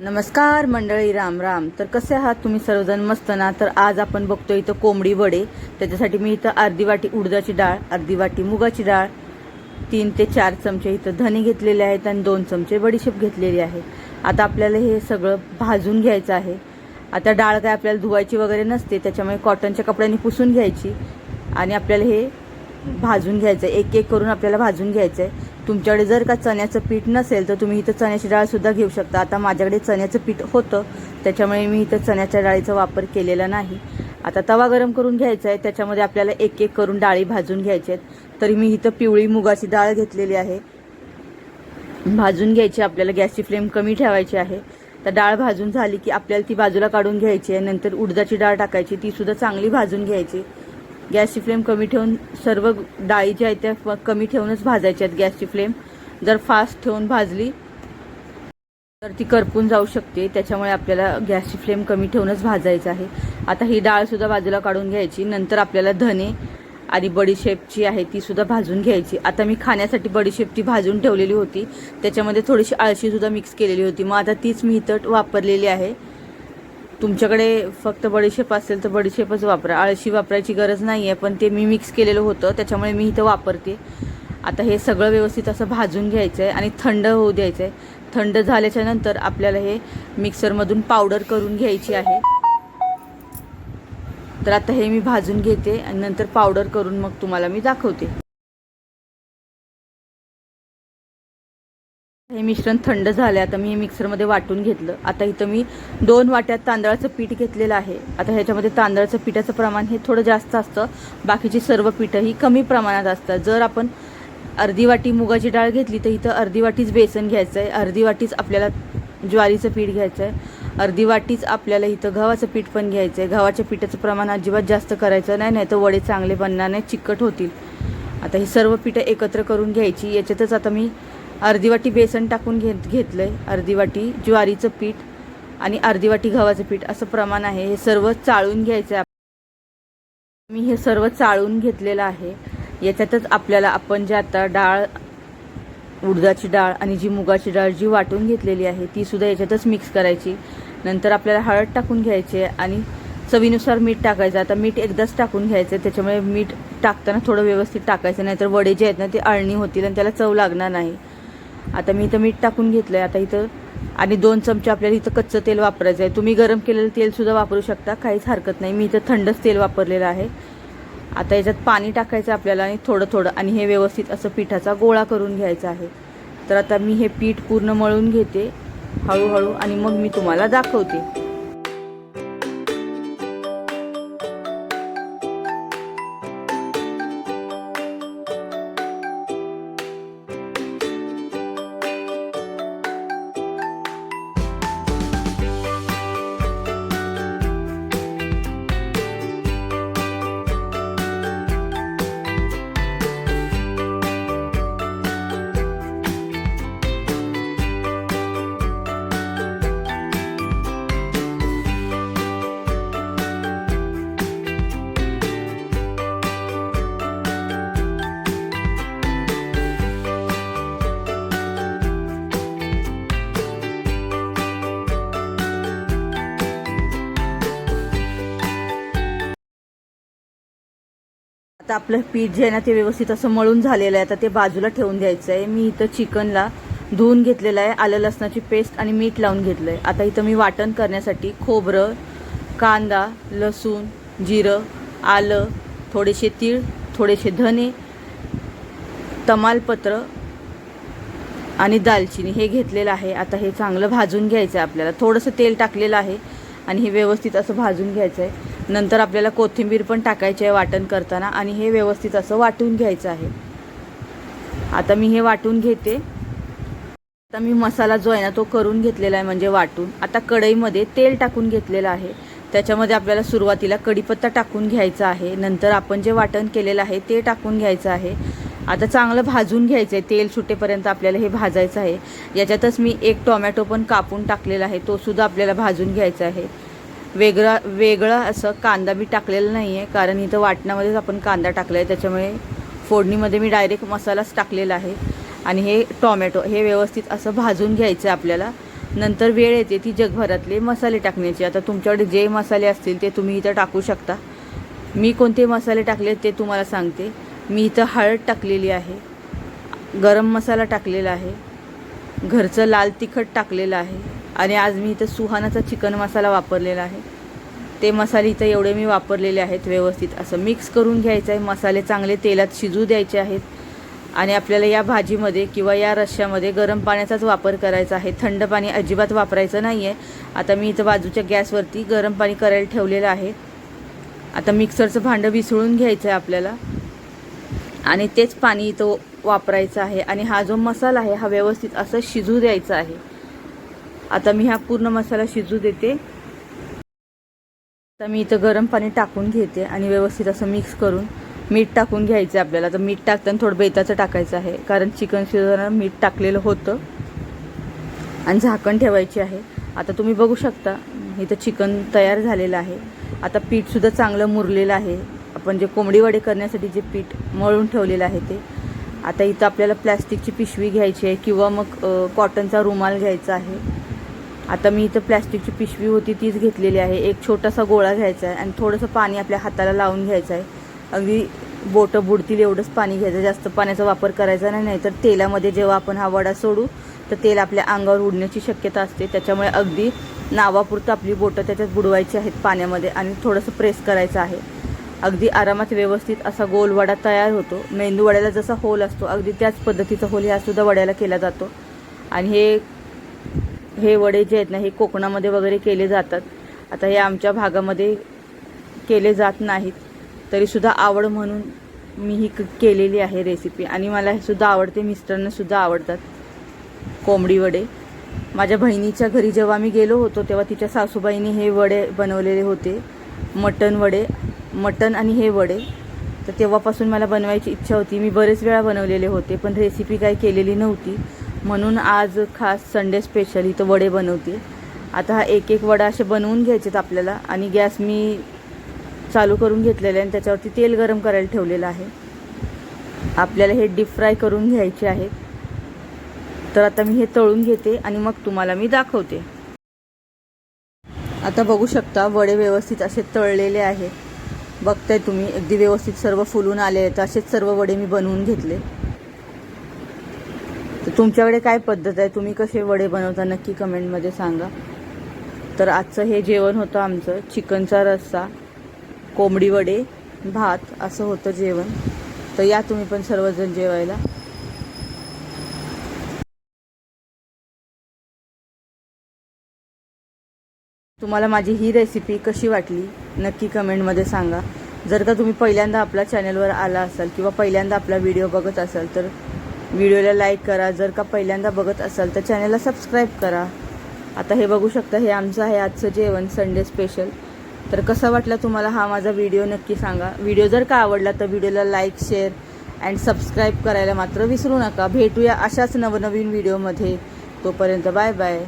नमस्कार मंडळी राम राम. तर कसे आहात तुम्ही सर्वजण? मस्त ना? तर आज आपण बघतो इथं कोंबडी वडे. त्याच्यासाठी मी इथं अर्धी वाटी उडदाची डाळ अर्धी वाटी मुगाची डाळ तीन ते चार चमचे इथं धने घेतलेले आहेत आणि दोन चमचे बडीशेप घेतलेली आहे. आता आपल्याला हे सगळं भाजून घ्यायचं आहे. आता डाळ काय आपल्याला धुवायची वगैरे नसते त्याच्यामुळे कॉटनच्या कपड्यांनी पुसून घ्यायची आणि आपल्याला हे भाजून घ्यायचं आहे एक एक करून आपल्याला भाजून घ्यायचं आहे तुमच्याकडे जर का चण्याचं पीठ नसेल तर तुम्ही इथं चण्याची डाळसुद्धा घेऊ शकता. आता माझ्याकडे चण्याचं पीठ होतं त्याच्यामुळे मी इथं चण्याच्या डाळीचा वापर केलेला नाही. आता तवा गरम करून घ्यायचा आहे त्याच्यामध्ये आपल्याला एक एक करून डाळी भाजून घ्यायच्या आहेत. तरी मी इथं पिवळी मुगाची डाळ घेतलेली आहे. भाजून घ्यायची आपल्याला गॅसची फ्लेम कमी ठेवायची आहे. तर डाळ भाजून झाली की आपल्याला ती बाजूला काढून घ्यायची आहे. नंतर उडदाची डाळ टाकायची ती सुद्धा चांगली भाजून घ्यायची. गॅसची फ्लेम कमी ठेवून सर्व डाळी ज्या आहेत त्या कमी ठेवूनच भाजायच्या आहेत गॅसची फ्लेम. जर फास्ट ठेवून भाजली तर ती करपून जाऊ शकते. त्याच्यामुळे आपल्याला गॅसची फ्लेम कमी ठेवूनच भाजायचं आहे. आता ही डाळसुद्धा बाजूला काढून घ्यायची. नंतर आपल्याला धने आणि बडीशेपची आहे ती सुद्धा भाजून घ्यायची. आता मी खाण्यासाठी बडीशेप ती भाजून ठेवलेली होती. त्याच्यामध्ये थोडीशी आळशीसुद्धा मिक्स केलेली होती. मग आता तीच मी इथं वापरलेली आहे. तुमच्याकडे फक्त बडीशेप असेल तर बडीशेपच वापरा. आळशी वापरायची गरज नाही आहे पण ते मी मिक्स केलेलं होतं त्याच्यामुळे मी इथं वापरते. आता हे सगळं व्यवस्थित असं भाजून घ्यायचं आहे आणि थंड होऊ द्यायचं आहे थंड झाल्याच्यानंतर आपल्याला हे मिक्सरमधून पावडर करून घ्यायची आहे. तर आता हे मी भाजून घेते आणि नंतर पावडर करून मग तुम्हाला मी दाखवते. हे मिश्रण थंड झालं आता मी हे मिक्सरमध्ये वाटून घेतलं. आता इथं मी दोन वाट्यात तांदळाचं पीठ घेतलेलं आहे. आता ह्याच्यामध्ये तांदळाचं पिठाचं प्रमाण हे थोडं जास्त असतं. बाकीची सर्व पिठं ही कमी प्रमाणात असतात. जर आपण अर्धी वाटी मुगाची डाळ घेतली तर इथं अर्धी वाटीच बेसन घ्यायचं आहे. अर्धी वाटीच आपल्याला ज्वारीचं पीठ घ्यायचं आहे. अर्धी वाटीच आपल्याला इथं गव्हाचं पीठ पण घ्यायचं आहे. गव्हाच्या पिठाचं प्रमाण अजिबात जास्त करायचं नाही नाही तर वडे चांगले बनणार नाही चिकट होतील. आता ही सर्व पिठं एकत्र करून घ्यायची. याच्यातच आता मी अर्धी वाटी बेसन टाकून घेत घेतलं आहे अर्धी वाटी ज्वारीचं पीठ आणि अर्धी वाटी गव्हाचं पीठ असं प्रमाण आहे. हे सर्व चाळून घ्यायचं आहे. मी हे सर्व चाळून घेतलेलं आहे. याच्यातच आपल्याला आपण जे आता डाळ उडदाची डाळ आणि जी मुगाची डाळ जी वाटून घेतलेली आहे ती सुद्धा याच्यातच मिक्स करायची. नंतर आपल्याला हळद टाकून घ्यायची आहे आणि चवीनुसार मीठ टाकायचं. आता मीठ एकदाच टाकून घ्यायचं त्याच्यामुळे मीठ टाकताना थोडं व्यवस्थित टाकायचं. नाहीतर वडे जे आहेत ना ते अळणी होतील आणि त्याला चव लागणार नाही. आता मी इथं मीठ टाकून घेतलं आहे आता इथं आणि दोन चमचे आपल्याला इथं कच्चं तेल वापरायचं आहे तुम्ही गरम केलेलं तेलसुद्धा वापरू शकता. काहीच हरकत नाही. मी इथं थंडच तेल वापरलेलं आहे. आता याच्यात पाणी टाकायचं आपल्याला आणि थोडं थोडं आणि हे व्यवस्थित असं पिठाचा गोळा करून घ्यायचा आहे. तर आता मी हे पीठ पूर्ण मळून घेते. हळूहळू आणि मग मी तुम्हाला दाखवते. आता आपलं पीठ जे आहे ना ते व्यवस्थित असं मळून झालेलं आहे. आता ते बाजूला ठेवून द्यायचं आहे. मी इथं चिकनला धुवून घेतलेलं आहे. आलं लसणाची पेस्ट आणि मीठ लावून घेतलं आहे आता इथं मी वाटण करण्यासाठी खोबरं कांदा लसूण जिरं आलं थोडेसे तीळ थोडेसे धने तमालपत्र आणि दालचिनी हे घेतलेलं आहे. आता हे चांगलं भाजून घ्यायचं आहे आपल्याला. थोडंसं तेल टाकलेलं आहे आणि हे व्यवस्थित असं भाजून घ्यायचं आहे. नंतर आपल्याला कोथिंबीर पण टाकायची आहे वाटण करताना आणि हे व्यवस्थित असं वाटून घ्यायचं आहे. आता मी हे वाटून घेते. आता मी मसाला जो आहे ना तो करून घेतलेला आहे म्हणजे वाटून. आता कढईमध्ये तेल टाकून घेतलेलं आहे. त्याच्यामध्ये आपल्याला सुरुवातीला कढीपत्ता टाकून घ्यायचा आहे. नंतर आपण जे वाटण केलेलं आहे ते टाकून घ्यायचं आहे. आता चांगलं भाजून घ्यायचं आहे तेल सुटेपर्यंत आपल्याला हे भाजायचं आहे. याच्यातच मी एक टोमॅटो पण कापून टाकलेला आहे. तोसुद्धा आपल्याला भाजून घ्यायचा आहे. वेगळा वेगळा असं कांदा मी टाकलेला नाही आहे कारण इथं वाटणामध्येच आपण कांदा टाकला आहे त्याच्यामुळे फोडणीमध्ये मी डायरेक्ट मसालाच टाकलेला आहे. आणि हे टॉमॅटो हे व्यवस्थित असं भाजून घ्यायचं आहे आपल्याला. नंतर वेळ येते ती जगभरातले मसाले टाकण्याची. आता तुमच्याकडे जे मसाले असतील ते तुम्ही इथं टाकू शकता. मी कोणते मसाले टाकले ते तुम्हाला सांगते. मी इथं हळद टाकलेली आहे. गरम मसाला टाकलेला आहे. घरचं लाल तिखट टाकलेलं आहे. आणि आज मी इथं सुहानाचा चिकन मसाला वापरलेला आहे. ते मसाले इथं एवढे मी वापरलेले आहेत व्यवस्थित. असं मिक्स करून घ्यायचं आहे. मसाले चांगले तेलात शिजू द्यायचे आहेत. आणि आपल्याला या भाजीमध्ये किंवा या रश्श्यामध्ये गरम पाण्याचाच वापर करायचा आहे. थंड पाणी अजिबात वापरायचं नाही आहे आता मी इथं बाजूच्या गॅसवरती गरम पाणी करायला ठेवलेलं आहे. आता मिक्सरचं भांडं विसळून घ्यायचं आहे आपल्याला. आणि तेच पाणी इथं वापरायचं आहे. आणि हा जो मसाला आहे हा व्यवस्थित असं शिजू द्यायचा आहे. आता मी हा पूर्ण मसाला शिजू देते. आता मी इथं गरम पाणी टाकून घेते आणि व्यवस्थित असं मिक्स करून मीठ टाकून घ्यायचं आहे आपल्याला. तर मीठ टाकताना थोडं बेताचं टाकायचं आहे कारण चिकन शिजवताना मीठ टाकलेलं होतं आणि झाकण ठेवायची आहे. आता तुम्ही बघू शकता इथं चिकन तयार झालेलं आहे. आता पीठसुद्धा चांगलं मुरलेलं आहे. आपण जे कोंबडी वडे करण्यासाठी जे पीठ मळून ठेवलेलं आहे ते. आता इथं आपल्याला प्लॅस्टिकची पिशवी घ्यायची आहे किंवा मग कॉटनचा रुमाल घ्यायचा आहे. आता मी इथं प्लॅस्टिकची पिशवी होती तीच घेतलेली आहे. एक छोटासा गोळा घ्यायचा आहे आणि थोडंसं पाणी आपल्या हाताला लावून घ्यायचं आहे. अगदी बोटं बुडतील एवढंच पाणी घ्यायचं जास्त पाण्याचा वापर करायचा नाही नाहीतर तेलामध्ये जेव्हा आपण हा वडा सोडू तर तेल आपल्या अंगावर उडण्याची शक्यता असते. त्याच्यामुळे अगदी नावापुरतं आपली बोटं त्याच्यात बुडवायची आहेत पाण्यामध्ये आणि थोडंसं प्रेस करायचं आहे. अगदी आरामात व्यवस्थित असा गोल वडा तयार होतो. मेंदू वड्याला जसा होल असतो अगदी त्याच पद्धतीचा होल ह्या सुद्धा वड्याला केला जातो. आणि हे हे वडे जे आहेत ना हे कोकणामध्ये वगैरे केले जातात. आता हे आमच्या भागामध्ये केले जात नाहीत. तरीसुद्धा आवड म्हणून मी ही क- केलेली आहे रेसिपी आणि मला हे सुद्धा आवडते मिस्टरांनासुद्धा आवडतात कोंबडी वडे. माझ्या बहिणीच्या घरी जेव्हा मी गेलो होतो तेव्हा तिच्या सासूबाईंनी हे वडे बनवलेले होते. मटण वडे मटण आणि हे वडे. तर तेव्हापासून मला बनवायची इच्छा होती. मी बरेच वेळा बनवलेले होते पण रेसिपी काही केलेली नव्हती. म्हणून आज खास संडे स्पेशल इथं वडे बनवते आता हा एक एक वडा असे बनवून घ्यायचेत आपल्याला आणि गॅस मी चालू करून घेतलेला आहे आणि त्याच्यावरती तेल गरम करायला ठेवलेलं आहे. आपल्याला हे डीप फ्राय करून घ्यायचे आहेत. तर आता मी हे तळून घेते आणि मग तुम्हाला मी दाखवते. आता बघू शकता वडे व्यवस्थित असे तळलेले आहेत. बघताय तुम्ही अगदी व्यवस्थित सर्व फुलून आले आहेत. असेच सर्व वडे मी बनवून घेतले. तर तुमच्याकडे काय पद्धत आहे? तुम्ही कसे वडे बनवता? नक्की कमेंटमध्ये सांगा. तर आजचं हे जेवण होतं आमचं. चिकनचा रस्सा कोंबडी वडे भात असं होतं जेवण. तर या तुम्ही पण सर्वजण जेवायला. तुम्हाला माझी ही रेसिपी कशी वाटली? नक्की कमेंटमध्ये सांगा. जर का तुम्ही पहिल्यांदा आपल्या चॅनलवर आला असाल किंवा पहिल्यांदा आपला व्हिडिओ बघत असाल तर व्हिडिओला लाईक करा. जर का पहिल्यांदा बघत असाल तर चॅनलला सबस्क्राईब करा. आता हे बघू शकता हे आमचं आहे आजचं जेवण संडे स्पेशल तर कसा वाटला तुम्हाला हा माझा व्हिडिओ? नक्की सांगा. व्हिडिओ जर का आवडला तर व्हिडिओला लाईक शेअर अँड सबस्क्राईब करायला मात्र विसरू नका. भेटूया अशाच नवनवीन व्हिडिओमध्ये. तोपर्यंत बाय बाय